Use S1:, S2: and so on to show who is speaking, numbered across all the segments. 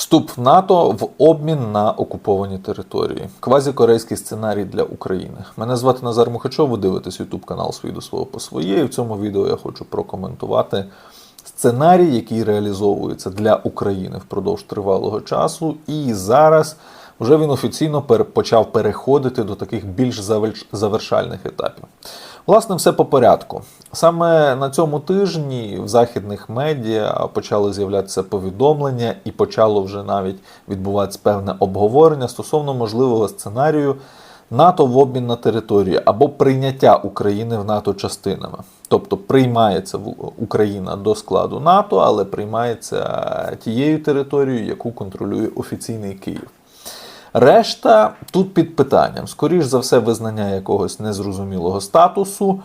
S1: Вступ в НАТО в обмін на окуповані території. Квазікорейський сценарій для України. Мене звати Назар Мухачов. Ви дивитесь YouTube канал «Свій до свого по своє. І в цьому відео я хочу прокоментувати сценарій, який реалізовується для України впродовж тривалого часу. І зараз вже він офіційно почав переходити до таких більш заверш- завершальних етапів. Власне, все по порядку. Саме на цьому тижні в західних медіа почали з'являтися повідомлення і почало вже навіть відбуватися певне обговорення стосовно можливого сценарію НАТО в обмін на території або прийняття України в НАТО частинами. Тобто приймається Україна до складу НАТО, але приймається тією територією, яку контролює офіційний Київ. Решта тут під питанням. Скоріш за все, визнання якогось незрозумілого статусу,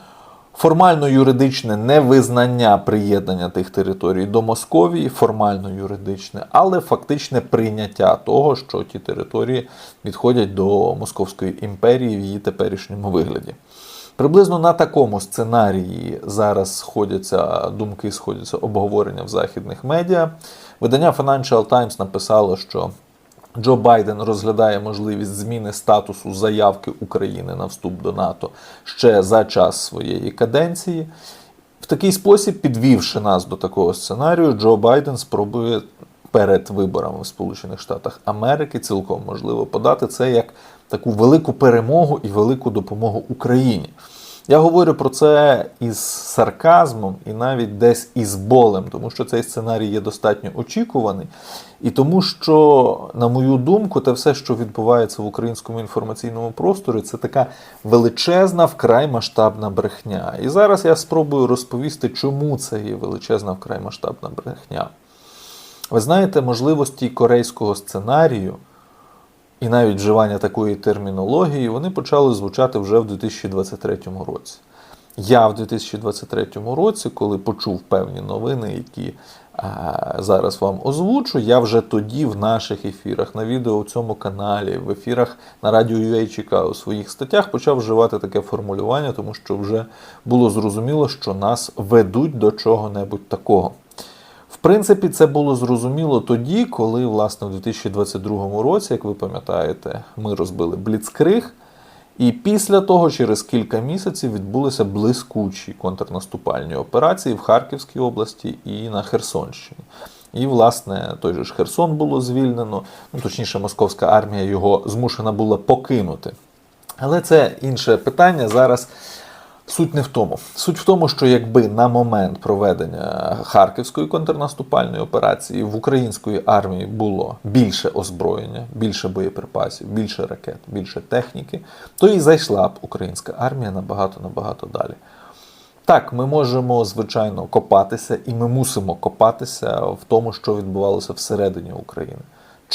S1: формально юридичне невизнання приєднання тих територій до Московії, формально юридичне, але фактичне прийняття того, що ті території відходять до Московської імперії в її теперішньому вигляді. Приблизно на такому сценарії зараз сходяться думки, сходяться обговорення в західних медіа. Видання Financial Times написало, що Джо Байден розглядає можливість зміни статусу заявки України на вступ до НАТО ще за час своєї каденції. В такий спосіб, підвівши нас до такого сценарію, Джо Байден спробує перед виборами в Сполучених Штатах Америки цілком можливо подати це як таку велику перемогу і велику допомогу Україні. Я говорю про це із сарказмом і навіть десь із болем, тому що цей сценарій є достатньо очікуваний, і тому що, на мою думку, те все, що відбувається в українському інформаційному просторі, це така величезна, вкрай масштабна брехня. І зараз я спробую розповісти, чому це є величезна вкрай масштабна брехня. Ви знаєте, можливості корейського сценарію і навіть вживання такої термінології, вони почали звучати вже в 2023 році. Я в 2023 році, коли почув певні новини, які е, зараз вам озвучу, я вже тоді в наших ефірах, на відео в цьому каналі, в ефірах на радіо UA у своїх статтях почав вживати таке формулювання, тому що вже було зрозуміло, що нас ведуть до чого-небудь такого. Принципі, це було зрозуміло тоді, коли, власне, у 2022 році, як ви пам'ятаєте, ми розбили Бліцкриг. І після того, через кілька місяців, відбулися блискучі контрнаступальні операції в Харківській області і на Херсонщині. І, власне, той же ж Херсон було звільнено, ну точніше, московська армія його змушена була покинути. Але це інше питання. Зараз Суть не в тому. Суть в тому, що якби на момент проведення Харківської контрнаступальної операції в української армії було більше озброєння, більше боєприпасів, більше ракет, більше техніки, то і зайшла б українська армія набагато набагато далі. Так, ми можемо звичайно копатися, і ми мусимо копатися в тому, що відбувалося всередині України.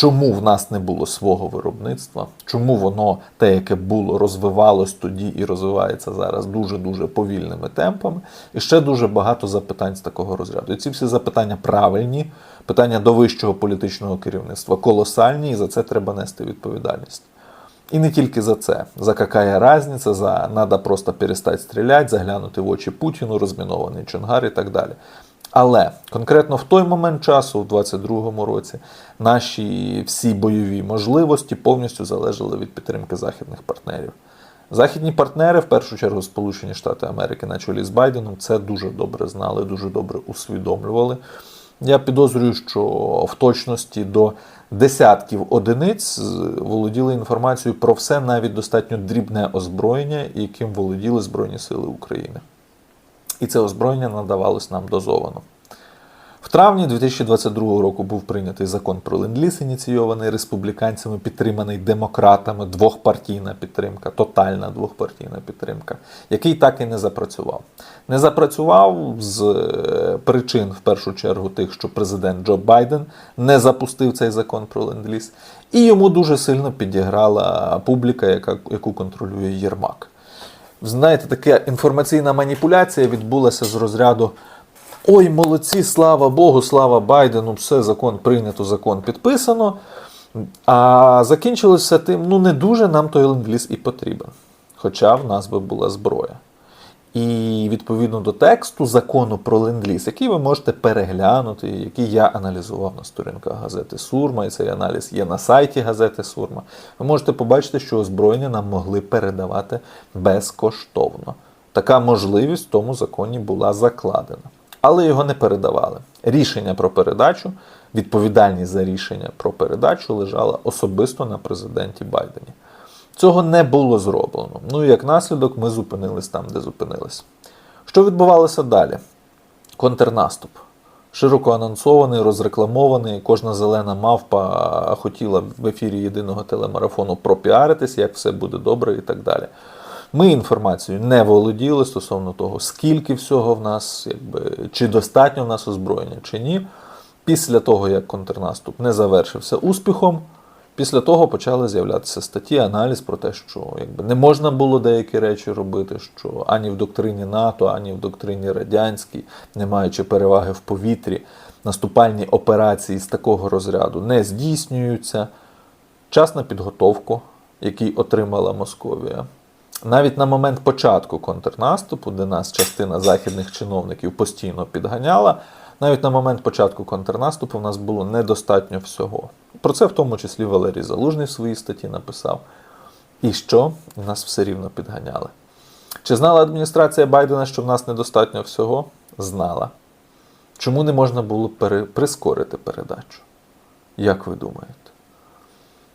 S1: Чому в нас не було свого виробництва? Чому воно те, яке було, розвивалось тоді і розвивається зараз дуже дуже повільними темпами? І ще дуже багато запитань з такого розряду. І ці всі запитання правильні, питання до вищого політичного керівництва колосальні, і за це треба нести відповідальність. І не тільки за це. За какая разниця, за надо просто перестати стріляти, заглянути в очі Путіну, розмінований Чонгар і так далі. Але конкретно в той момент часу, у 22-му році, наші всі бойові можливості повністю залежали від підтримки західних партнерів. Західні партнери, в першу чергу Сполучені Штати Америки на чолі з Байденом, це дуже добре знали, дуже добре усвідомлювали. Я підозрюю, що в точності до десятків одиниць володіли інформацією про все навіть достатньо дрібне озброєння, яким володіли Збройні Сили України. І це озброєння надавалось нам дозовано. В травні 2022 року був прийнятий закон про ленд-ліз, ініційований республіканцями, підтриманий демократами, двохпартійна підтримка, тотальна двохпартійна підтримка, який так і не запрацював. Не запрацював з е, причин, в першу чергу, тих, що президент Джо Байден не запустив цей закон про ленд-ліз, і йому дуже сильно підіграла публіка, яку контролює Єрмак. Знаєте, така інформаційна маніпуляція відбулася з розряду. Ой, молодці, слава Богу, слава Байдену, все, закон прийнято, закон підписано. А закінчилося тим, ну не дуже нам той ленд-ліз і потрібен. Хоча в нас би була зброя. І відповідно до тексту закону про ленд-ліз, який ви можете переглянути, який я аналізував на сторінках газети Сурма, і цей аналіз є на сайті газети Сурма. Ви можете побачити, що озброєння нам могли передавати безкоштовно. Така можливість в тому законі була закладена. Але його не передавали. Рішення про передачу, відповідальність за рішення про передачу лежала особисто на президенті Байдені. Цього не було зроблено. Ну і як наслідок, ми зупинились там, де зупинились. Що відбувалося далі? Контрнаступ. Широко анонсований, розрекламований. Кожна зелена мавпа хотіла в ефірі єдиного телемарафону пропіаритись, як все буде добре і так далі. Ми інформацією не володіли стосовно того, скільки всього в нас, якби, чи достатньо в нас озброєння, чи ні. Після того, як контрнаступ не завершився успіхом, після того почали з'являтися статті, аналіз про те, що якби, не можна було деякі речі робити, що ані в доктрині НАТО, ані в доктрині радянській, не маючи переваги в повітрі, наступальні операції з такого розряду не здійснюються. Час на підготовку, який отримала Московія. Навіть на момент початку контрнаступу, де нас частина західних чиновників постійно підганяла, навіть на момент початку контрнаступу в нас було недостатньо всього. Про це в тому числі Валерій Залужний в своїй статті написав. І що нас все рівно підганяли. Чи знала адміністрація Байдена, що в нас недостатньо всього? Знала. Чому не можна було пере... прискорити передачу? Як ви думаєте?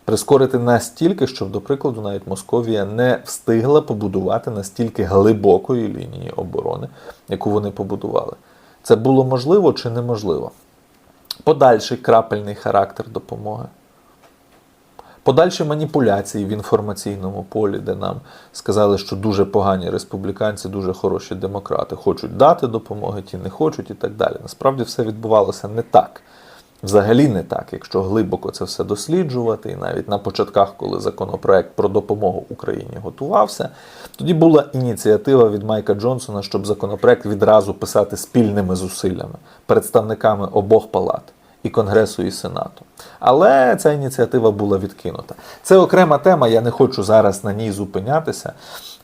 S1: Прискорити настільки, щоб, до прикладу, навіть Московія не встигла побудувати настільки глибокої лінії оборони, яку вони побудували. Це було можливо чи неможливо? Подальший крапельний характер допомоги. Подальші маніпуляції в інформаційному полі, де нам сказали, що дуже погані республіканці, дуже хороші демократи, хочуть дати допомоги, ті не хочуть і так далі. Насправді все відбувалося не так. Взагалі не так, якщо глибоко це все досліджувати, і навіть на початках, коли законопроект про допомогу Україні готувався, тоді була ініціатива від Майка Джонсона, щоб законопроект відразу писати спільними зусиллями представниками обох палат і Конгресу, і Сенату. Але ця ініціатива була відкинута. Це окрема тема, я не хочу зараз на ній зупинятися.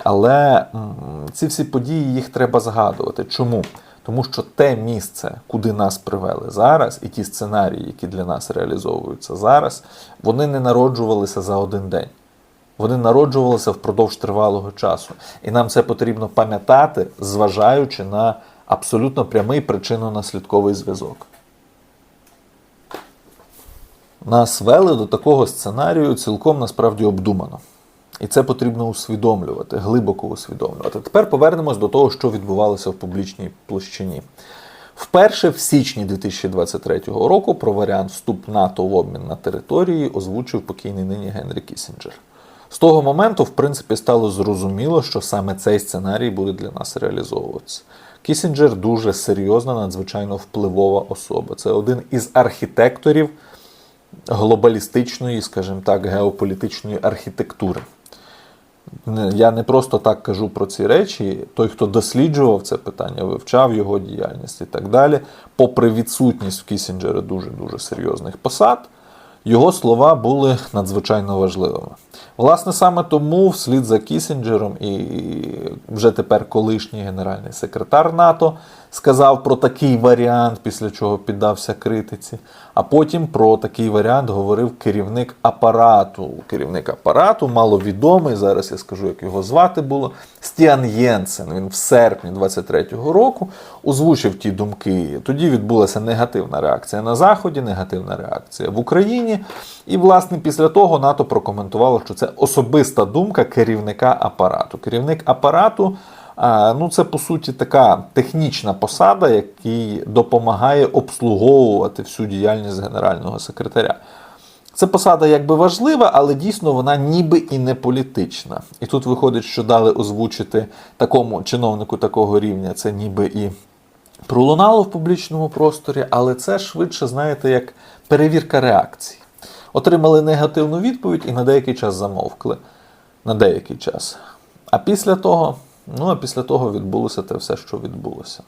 S1: Але ці всі події їх треба згадувати. Чому? Тому що те місце, куди нас привели зараз, і ті сценарії, які для нас реалізовуються зараз, вони не народжувалися за один день. Вони народжувалися впродовж тривалого часу. І нам це потрібно пам'ятати, зважаючи на абсолютно прямий причинно-наслідковий зв'язок. Нас вели до такого сценарію цілком насправді обдумано. І це потрібно усвідомлювати, глибоко усвідомлювати. Тепер повернемось до того, що відбувалося в публічній площині. Вперше в січні 2023 року про варіант вступ НАТО в обмін на території озвучив покійний нині Генрі Кісінджер. З того моменту, в принципі, стало зрозуміло, що саме цей сценарій буде для нас реалізовуватися. Кісінджер дуже серйозна, надзвичайно впливова особа. Це один із архітекторів глобалістичної, скажімо так, геополітичної архітектури. Я не просто так кажу про ці речі. Той, хто досліджував це питання, вивчав його діяльність і так далі, попри відсутність в Кісінджера дуже-дуже серйозних посад, його слова були надзвичайно важливими. Власне, саме тому, вслід за Кісінджером і вже тепер колишній генеральний секретар НАТО сказав про такий варіант, після чого піддався критиці. А потім про такий варіант говорив керівник апарату. Керівник апарату, маловідомий, зараз я скажу, як його звати було, Стіан Єнсен. Він в серпні 23-го року озвучив ті думки. Тоді відбулася негативна реакція на Заході, негативна реакція в Україні. І, власне, після того НАТО прокоментувало, що це особиста думка керівника апарату. Керівник апарату. Ну, це по суті така технічна посада, який допомагає обслуговувати всю діяльність генерального секретаря. Це посада якби важлива, але дійсно вона ніби і не політична. І тут виходить, що дали озвучити такому чиновнику такого рівня, це ніби і пролунало в публічному просторі, але це швидше, знаєте, як перевірка реакції. Отримали негативну відповідь і на деякий час замовкли. На деякий час. А після того. Ну а після того відбулося те все, що відбулося.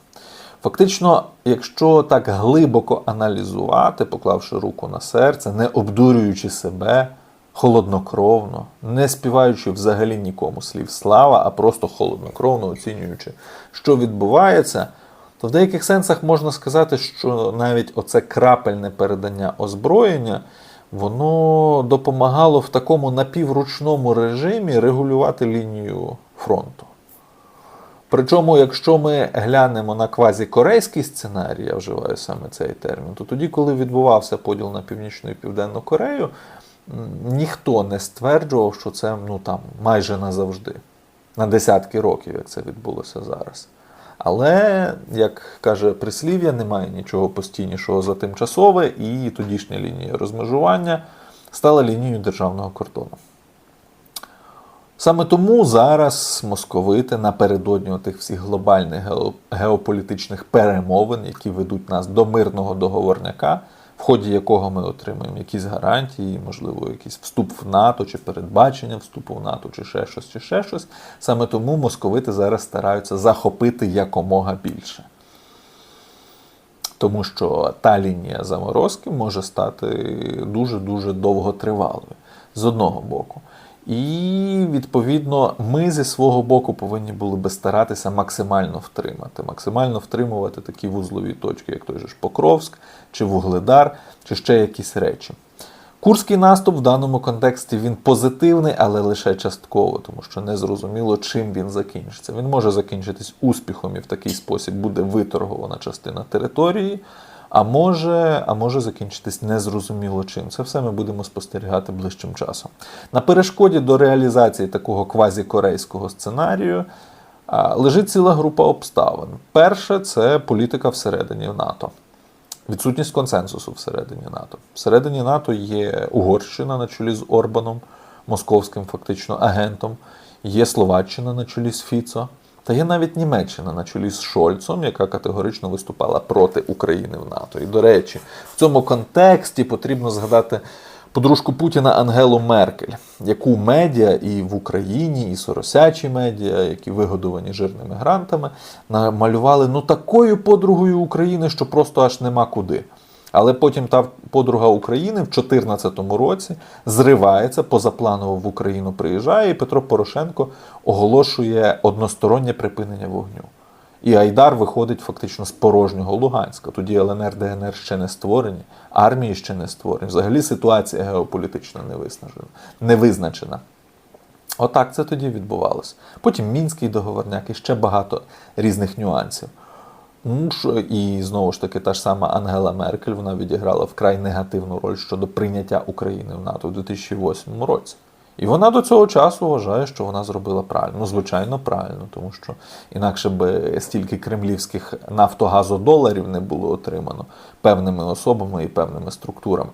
S1: Фактично, якщо так глибоко аналізувати, поклавши руку на серце, не обдурюючи себе, холоднокровно, не співаючи взагалі нікому слів слава, а просто холоднокровно оцінюючи, що відбувається, то в деяких сенсах можна сказати, що навіть оце крапельне передання озброєння. Воно допомагало в такому напівручному режимі регулювати лінію фронту. Причому, якщо ми глянемо на квазікорейський сценарій, я вживаю саме цей термін, то тоді, коли відбувався поділ на Північну і Південну Корею, ніхто не стверджував, що це ну, там, майже назавжди, на десятки років, як це відбулося зараз. Але, як каже прислів'я, немає нічого постійнішого за тимчасове, і тодішня лінія розмежування стала лінією державного кордону. Саме тому зараз московити напередодні тих всіх глобальних геополітичних перемовин, які ведуть нас до мирного договорняка, в ході якого ми отримаємо якісь гарантії, можливо, якийсь вступ в НАТО, чи передбачення вступу в НАТО, чи ще щось, чи ще щось. Саме тому московити зараз стараються захопити якомога більше. Тому що та лінія заморозки може стати дуже-дуже довготривалою з одного боку. І відповідно ми зі свого боку повинні були би старатися максимально втримати, максимально втримувати такі вузлові точки, як той же ж Покровськ, чи Вугледар, чи ще якісь речі. Курський наступ в даному контексті він позитивний, але лише частково, тому що не зрозуміло, чим він закінчиться. Він може закінчитись успіхом і в такий спосіб буде виторгована частина території, а може, а може закінчитись незрозуміло чим. Це все ми будемо спостерігати ближчим часом. На перешкоді до реалізації такого квазікорейського сценарію лежить ціла група обставин. Перше це політика всередині НАТО. Відсутність консенсусу всередині НАТО. Всередині НАТО є Угорщина на чолі з Орбаном, московським фактично агентом, є Словаччина на чолі з Фіцо, та є навіть Німеччина на чолі з Шольцом, яка категорично виступала проти України в НАТО. І, до речі, в цьому контексті потрібно згадати подружку Путіна Ангелу Меркель, яку медіа і в Україні, і соросячі медіа, які вигодовані жирними грантами, намалювали ну такою подругою України, що просто аж нема куди. Але потім та подруга України в 2014 році зривається, позапланово в Україну приїжджає, і Петро Порошенко оголошує одностороннє припинення вогню. І Айдар виходить фактично з порожнього Луганська. Тоді ЛНР, ДНР ще не створені, армії ще не створені. Взагалі ситуація виснажена, не визначена. Отак це тоді відбувалося. Потім Мінський договорняк і ще багато різних нюансів. Що- і знову ж таки, та ж сама Ангела Меркель вона відіграла вкрай негативну роль щодо прийняття України в НАТО в 2008 році. І вона до цього часу вважає, що вона зробила правильно. Ну, звичайно, правильно, тому що інакше би стільки кремлівських нафтогазодоларів не було отримано певними особами і певними структурами.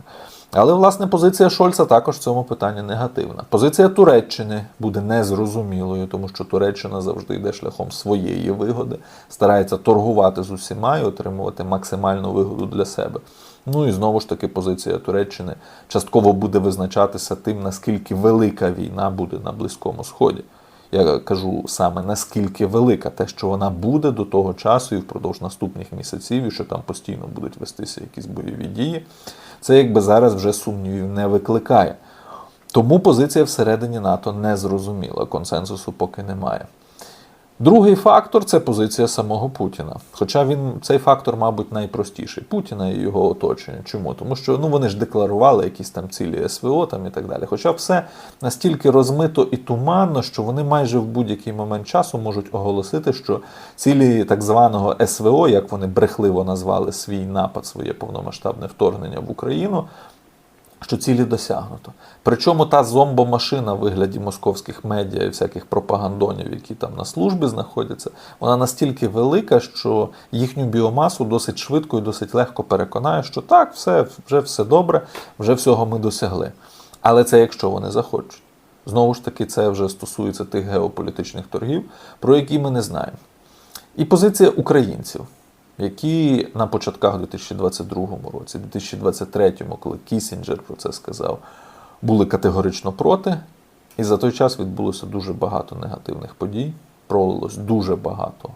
S1: Але власне позиція Шольца також в цьому питанні негативна. Позиція Туреччини буде незрозумілою, тому що Туреччина завжди йде шляхом своєї вигоди, старається торгувати з усіма і отримувати максимальну вигоду для себе. Ну і знову ж таки позиція Туреччини частково буде визначатися тим, наскільки велика війна буде на Близькому Сході. Я кажу саме наскільки велика, те, що вона буде до того часу і впродовж наступних місяців, і що там постійно будуть вестися якісь бойові дії, це якби зараз вже сумнівів не викликає. Тому позиція всередині НАТО не зрозуміла, консенсусу поки немає. Другий фактор це позиція самого Путіна. Хоча він цей фактор, мабуть, найпростіший Путіна і його оточення. Чому? Тому що ну вони ж декларували якісь там цілі СВО там і так далі. Хоча все настільки розмито і туманно, що вони майже в будь-який момент часу можуть оголосити, що цілі так званого СВО, як вони брехливо назвали свій напад, своє повномасштабне вторгнення в Україну, що цілі досягнуто. Причому та зомбомашина в вигляді московських медіа і всяких пропагандонів, які там на службі знаходяться, вона настільки велика, що їхню біомасу досить швидко і досить легко переконає, що так, все, вже все добре, вже всього ми досягли. Але це якщо вони захочуть. Знову ж таки, це вже стосується тих геополітичних торгів, про які ми не знаємо. І позиція українців, які на початках 2022 році, 2023, коли Кісінджер про це сказав, були категорично проти. І за той час відбулося дуже багато негативних подій, пролилось дуже багато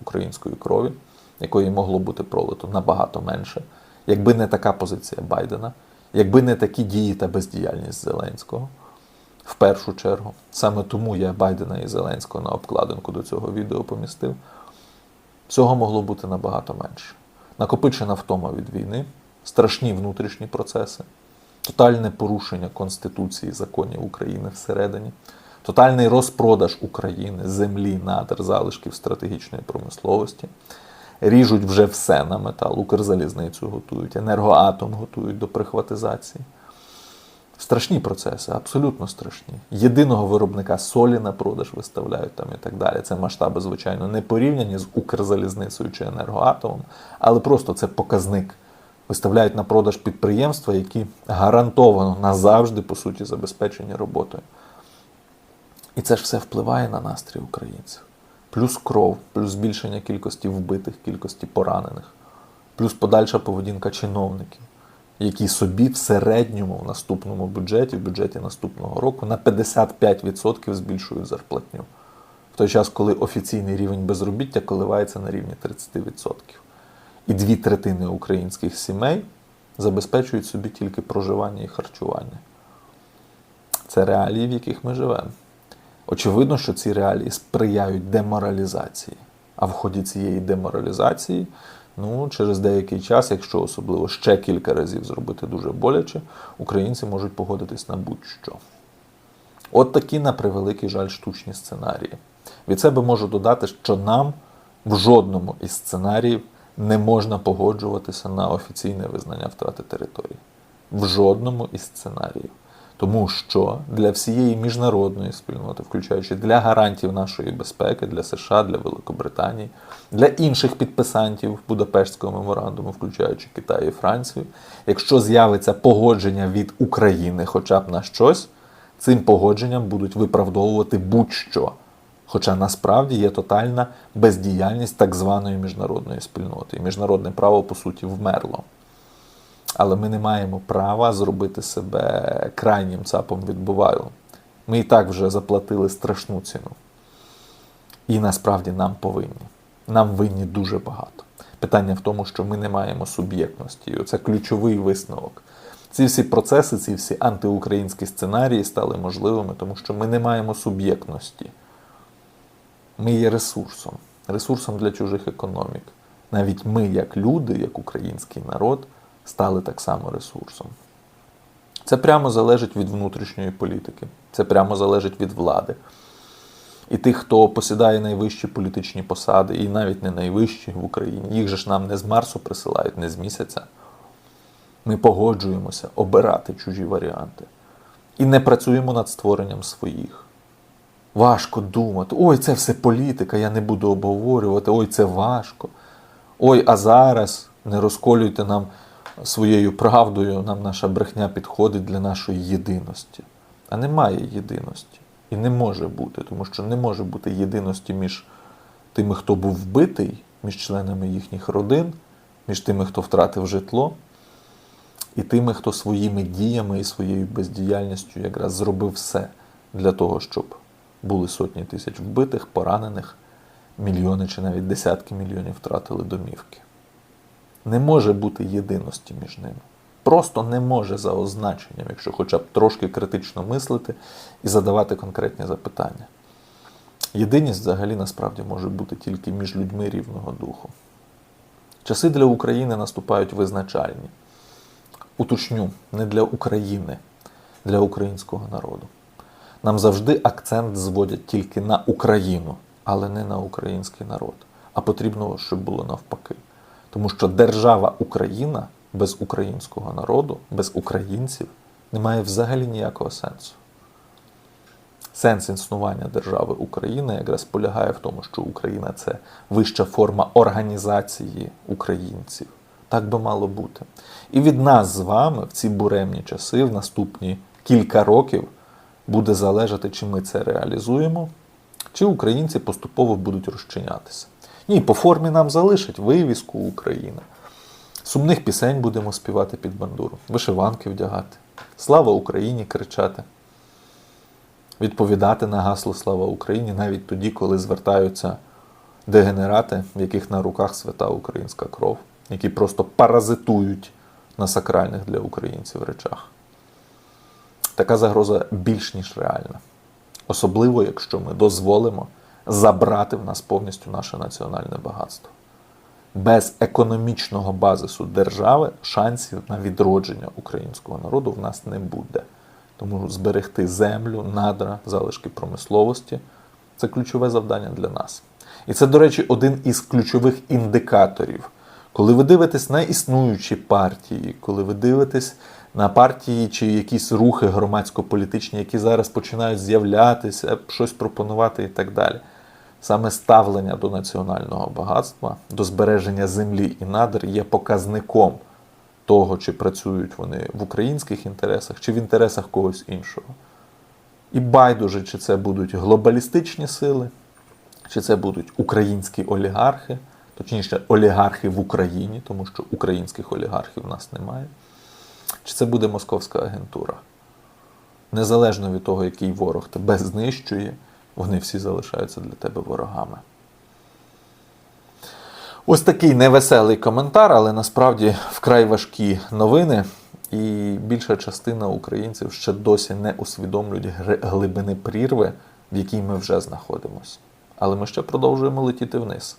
S1: української крові, якої могло бути пролито набагато менше, якби не така позиція Байдена, Якби не такі дії та бездіяльність Зеленського, в першу чергу, саме тому я Байдена і Зеленського на обкладинку до цього відео помістив, всього могло бути набагато менше. Накопичена втома від війни, страшні внутрішні процеси, тотальне порушення Конституції законів України всередині, тотальний розпродаж України, землі, надр, залишків стратегічної промисловості. Ріжуть вже все на метал, Укрзалізницю готують, енергоатом готують до прихватизації. Страшні процеси, абсолютно страшні. Єдиного виробника солі на продаж виставляють там і так далі. Це масштаби, звичайно, не порівняні з Укрзалізницею чи енергоатомом, але просто це показник. Виставляють на продаж підприємства, які гарантовано назавжди, по суті, забезпечені роботою. І це ж все впливає на настрій українців. Плюс кров, плюс збільшення кількості вбитих, кількості поранених, плюс подальша поведінка чиновників, які собі в середньому в наступному бюджеті, в бюджеті наступного року на 55% збільшують зарплатню. В той час, коли офіційний рівень безробіття коливається на рівні 30%. І дві третини українських сімей забезпечують собі тільки проживання і харчування. Це реалії, в яких ми живемо. Очевидно, що ці реалії сприяють деморалізації. А в ході цієї деморалізації, ну, через деякий час, якщо особливо ще кілька разів зробити дуже боляче, українці можуть погодитись на будь-що. От такі, на превеликий жаль, штучні сценарії. Від себе можу додати, що нам в жодному із сценаріїв не можна погоджуватися на офіційне визнання втрати території. В жодному із сценаріїв. Тому що для всієї міжнародної спільноти, включаючи для гарантів нашої безпеки, для США, для Великобританії, для інших підписантів Будапештського меморандуму, включаючи Китай і Францію, якщо з'явиться погодження від України, хоча б на щось, цим погодженням будуть виправдовувати будь-що. Хоча насправді є тотальна бездіяльність так званої міжнародної спільноти. І міжнародне право, по суті, вмерло. Але ми не маємо права зробити себе крайнім цапом відбувайлом. Ми і так вже заплатили страшну ціну. І насправді нам повинні. Нам винні дуже багато. Питання в тому, що ми не маємо суб'єктності. Це ключовий висновок. Ці всі процеси, ці всі антиукраїнські сценарії стали можливими, тому що ми не маємо суб'єктності. Ми є ресурсом, ресурсом для чужих економік. Навіть ми, як люди, як український народ, стали так само ресурсом. Це прямо залежить від внутрішньої політики, це прямо залежить від влади. І тих, хто посідає найвищі політичні посади, і навіть не найвищі в Україні, їх же ж нам не з Марсу присилають, не з місяця. Ми погоджуємося обирати чужі варіанти. І не працюємо над створенням своїх. Важко думати, ой, це все політика, я не буду обговорювати, ой, це важко. Ой, а зараз не розколюйте нам своєю правдою, нам наша брехня підходить для нашої єдиності. А немає єдиності. І не може бути, тому що не може бути єдиності між тими, хто був вбитий, між членами їхніх родин, між тими, хто втратив житло, і тими, хто своїми діями і своєю бездіяльністю якраз зробив все для того, щоб були сотні тисяч вбитих, поранених, мільйони чи навіть десятки мільйонів втратили домівки. Не може бути єдиності між ними. Просто не може за означенням, якщо хоча б трошки критично мислити і задавати конкретні запитання. Єдиність взагалі насправді може бути тільки між людьми рівного духу. Часи для України наступають визначальні. Уточню, не для України, для українського народу. Нам завжди акцент зводять тільки на Україну, але не на український народ. А потрібно, щоб було навпаки. Тому що держава Україна без українського народу, без українців не має взагалі ніякого сенсу. Сенс існування держави Україна якраз полягає в тому, що Україна це вища форма організації українців. Так би мало бути. І від нас з вами в ці буремні часи, в наступні кілька років, буде залежати, чи ми це реалізуємо, чи українці поступово будуть розчинятися. Ні, по формі нам залишать вивіску Україна. Сумних пісень будемо співати під бандуру, вишиванки вдягати, слава Україні кричати, відповідати на гасло Слава Україні навіть тоді, коли звертаються дегенерати, в яких на руках свята українська кров, які просто паразитують на сакральних для українців речах. Така загроза більш ніж реальна. Особливо, якщо ми дозволимо забрати в нас повністю наше національне багатство. Без економічного базису держави шансів на відродження українського народу в нас не буде. Тому зберегти землю, надра, залишки промисловості це ключове завдання для нас. І це, до речі, один із ключових індикаторів. Коли ви дивитесь на існуючі партії, коли ви дивитесь на партії чи якісь рухи громадсько-політичні, які зараз починають з'являтися, щось пропонувати і так далі. Саме ставлення до національного багатства, до збереження землі і надр є показником того, чи працюють вони в українських інтересах, чи в інтересах когось іншого. І байдуже, чи це будуть глобалістичні сили, чи це будуть українські олігархи, точніше, олігархи в Україні, тому що українських олігархів в нас немає, чи це буде московська агентура. Незалежно від того, який ворог тебе знищує, вони всі залишаються для тебе ворогами. Ось такий невеселий коментар, але насправді вкрай важкі новини. І більша частина українців ще досі не усвідомлюють глибини прірви, в якій ми вже знаходимося. Але ми ще продовжуємо летіти вниз.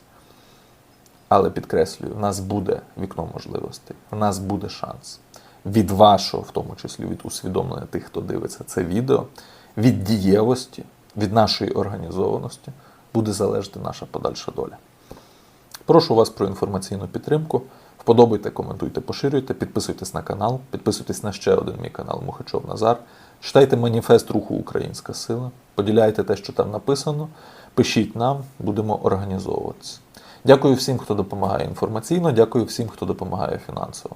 S1: Але підкреслюю, в нас буде вікно можливостей, в нас буде шанс. Від вашого, в тому числі від усвідомлення тих, хто дивиться це відео, від дієвості, від нашої організованості буде залежати наша подальша доля. Прошу вас про інформаційну підтримку. Вподобайте, коментуйте, поширюйте, підписуйтесь на канал, підписуйтесь на ще один мій канал Мухачов Назар. Читайте маніфест руху Українська Сила, поділяйте те, що там написано, пишіть нам, будемо організовуватися. Дякую всім, хто допомагає інформаційно, дякую всім, хто допомагає фінансово.